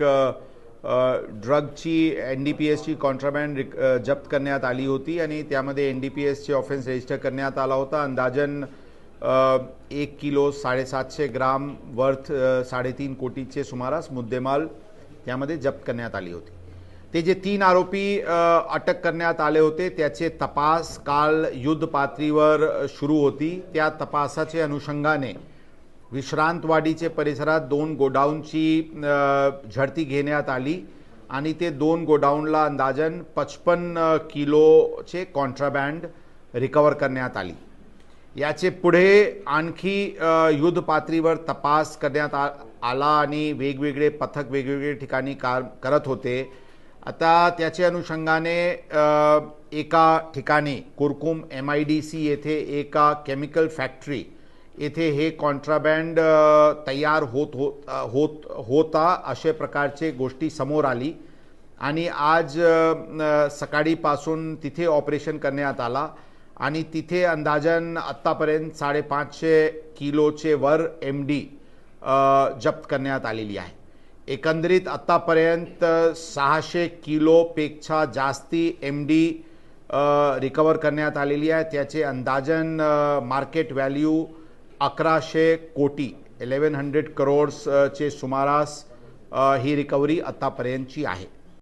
एक ड्रगची N D P एसची कॉन्ट्राबँड रिक जप्त करण्यात आली होती आणि त्यामध्ये एन डी पी एसचे ऑफेन्स रजिस्टर करण्यात आला होता. अंदाजन एक किलो साडेसातशे ग्राम वर्थ साडेतीन कोटीचे सुमारास मुद्देमाल त्यामध्ये जप्त करण्यात आली होती. ते जे तीन आरोपी अटक करण्यात आले होते त्याचे तपास काल युद्ध पातळीवर सुरू होती. त्या तपासाच्या अनुषंगाने विश्रांतवाडीचे परिसरात दोन गोडाऊनची झडती घेण्यात आली आणि ते दोन गोडाऊनला अंदाजन पचपन्न किलोचे कॉन्ट्राबँड रिकवर करण्यात आली. याचे पुढे आणखी युद्धपातळीवर तपास करण्यात आ आला आणि वेगवेगळे पथक वेगवेगळे ठिकाणी कार करत होते. आता त्याचे अनुषंगाने एका ठिकाणी Kurkumbh M I D C येथे एका केमिकल फॅक्टरी येथे हे कॉन्ट्राबँड तयार होत होत होत होता अशा प्रकारचे गोष्टी समोर आली. आणि आज सकाळीपासून तिथे ऑपरेशन करण्यात आला. आणि तिथे अंदाजन आत्तापर्यंत साडेपाचशे किलोचे वर एम डी जप्त करण्यात आलेली आहे. एकंदरीत आत्तापर्यंत सहाशे किलोपेक्षा जास्ती एम डी रिकवर करण्यात आलेली आहे. त्याचे अंदाजन मार्केट व्हॅल्यू अकराशे कोटी इलेवन हंड्रेड करोड्सचे सुमारास ही रिकव्हरी आत्तापर्यंतची आहे.